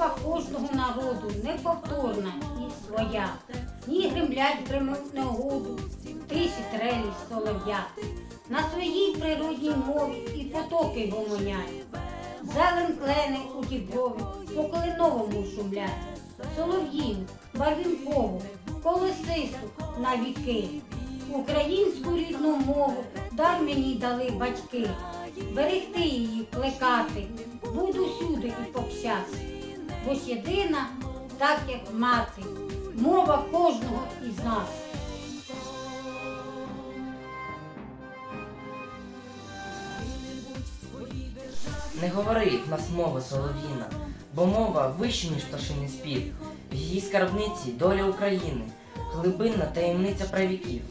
нашого народу неповторна і своя. Ні гремлять гримуть негоду, тиші трелі солов'я. На своїй природній мові і потоки гомонять. Зелен клени у діброві, по кленовому шумлять. Солов'їн, барвінкову, колосисту на віки. Українську рідну мову дар мені дали батьки. Берегти її, плекати, буду всюди і повсяс. Бо єдина, так як мати, мова кожного із нас. Не говори в нас мови солов'їна, бо мова вище, ніж пташиний спів. В її скарбниці доля України, глибинна таємниця правіків.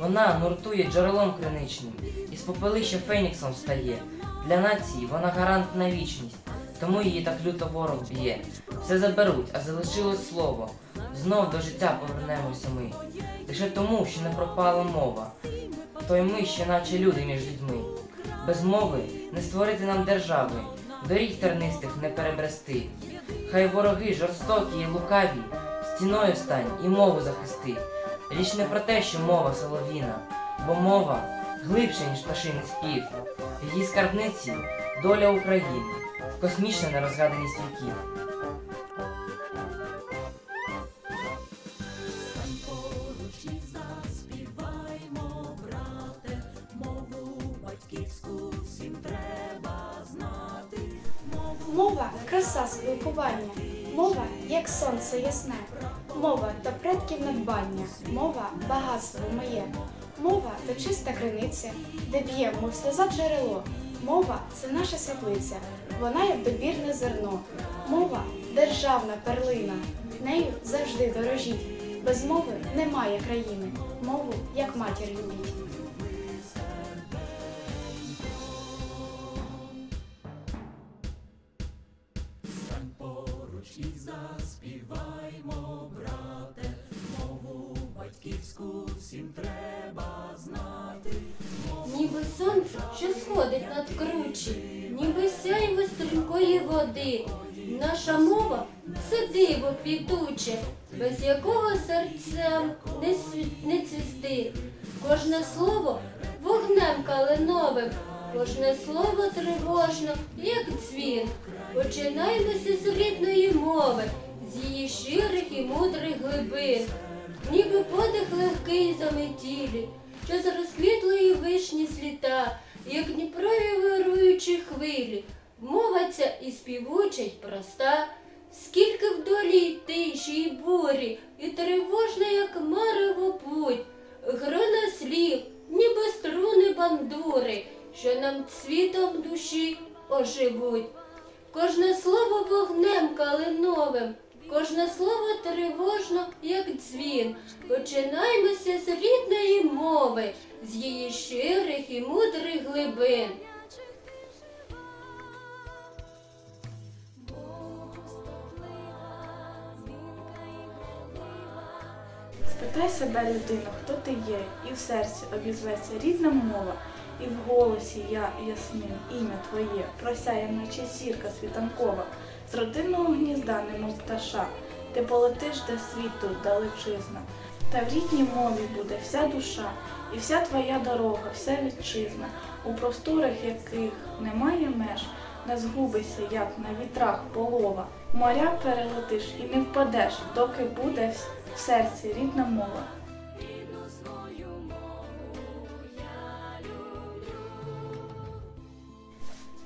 Вона нуртує джерелом криничним, і з попелища феніксом встає. Для нації вона гарант на вічність, тому її так люто ворог б'є. Все заберуть, а залишилось слово. Знов до життя повернемося ми. Лише тому, що не пропала мова. То й ми ще наче люди між людьми. Без мови не створити нам держави, доріг тернистих не перебрести. Хай вороги жорстокі і лукаві, стіною стань і мову захисти. Річ не про те, що мова солов'їна, бо мова глибше, ніж пташиний спів. Її скарбниці доля України, космічна нерозгаданість віків. Мова краса спілкування, мова як сонце ясне, мова то предків надбання, мова багатство моє, мова то чиста криниця, де б'є, мов сльоза джерело. Мова це наша світлиця, вона як добірне зерно. Мова державна перлина, нею завжди дорожіть. Без мови немає країни, мову як матір любіть. Ніби сонце, що сходить над кручі, ніби сяйво стрімкої води. Наша мова це диво квітуче, без якого серцем не, не цвісти. Кожне слово вогнем калиновим, кожне слово тривожно, як дзвін. Починаймося з рідної мови, з її щирих і мудрих глибин. Ніби подих легкий заметілі, що з розквітлої вишні сліта, як Дніпрові вируючі хвилі, мова ця і співуча, й проста, скільки в долі й тиші, й бурі, і тривожна, як марево путь, грона слів, ніби струни бандури, що нам цвітом душі оживуть. Кожне слово вогнем калиновим, кожне слово тривожно, як дзвін. Починаймося з мови, з її щирих і мудрих глибин. Спитай себе, людино, хто ти є, і в серці обізветься рідна мова, і в голосі я ясним, ім'я твоє, просяє, наче сірка світанкова, з родинного гнізда, немов пташа, ти полетиш до світу, далечизна, та в рідній мові буде вся душа, і вся твоя дорога, вся вітчизна, у просторах яких немає меж, не згубися, як на вітрах полова. Моря перелетиш і не впадеш, доки буде в серці рідна мова.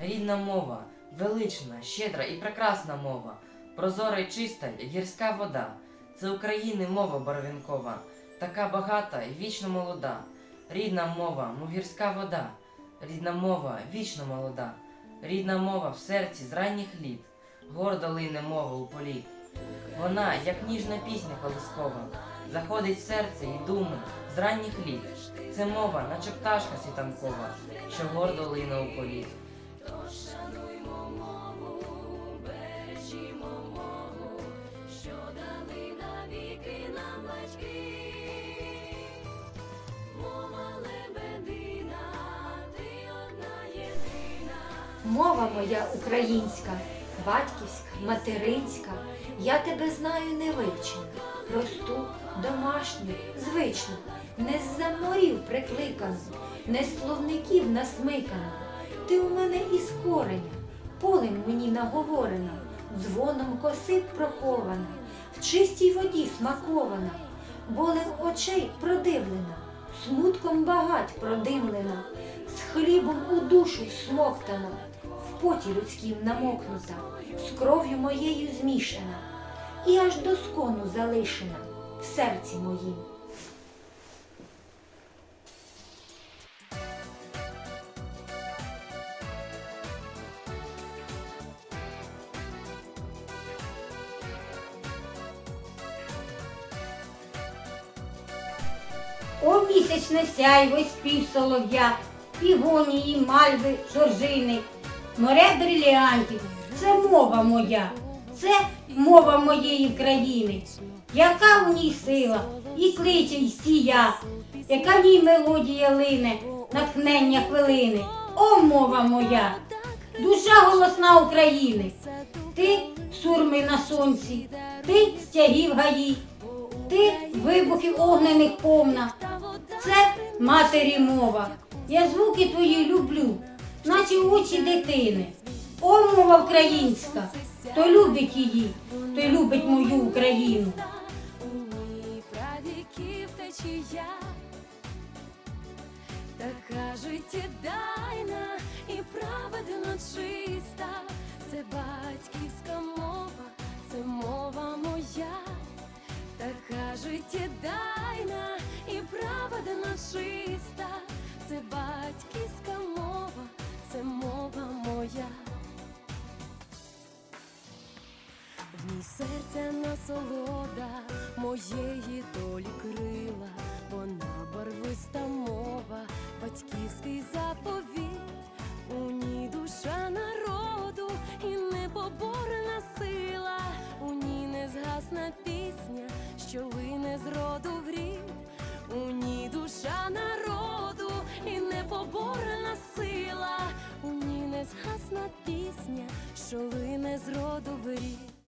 Рідна мова, велична, щедра і прекрасна мова, прозора й чиста, як гірська вода. Це України мова барвінкова, така багата і вічно молода. Рідна мова, мов вода, рідна мова вічно молода, рідна мова в серці з ранніх літ, гордо лине мова у політ. Вона, як ніжна пісня колискова, заходить в серце і думи з ранніх літ. Це мова, наче пташка світанкова, що гордо лине у політ. Мова моя українська, батьківська, материнська, Я тебе знаю невивчену, просту, домашню, звичну, не з заморів прикликану, не з словників насмикану. Ти у мене із кореня, полем мені наговорена, дзвоном коси прохована, в чистій воді смакована, болем очей продивлена, смутком багать продимлена, з хлібом у душу всмоктана, в поті людським намокнута, з кров'ю моєю змішана, і аж до скону залишена в серці моїм. О місячне сяйво, спів солов'я, півонії, мальви, жоржини, море бриліантів, це мова моя, це мова моєї країни. Яка в ній сила і кличе й сія, яка в ній мелодія лине, натхнення хвилини. О, мова моя, душа голосна України. Ти сурми на сонці, ти стягів гаї, ти вибухів огнених повна. Це матері мова. Я звуки твої люблю, наче очі дитини. О, мова українська, хто любить її, той любить мою Україну. Течія, така життєдайна і праведно чиста, це батьківська мова, це мова моя, така життєдайна і праведно чиста, це батьківська мова, це мова моя, в ній серця насолода моєї долі крила, вона барвиста мова, батьківський заповіт, у ній душа на.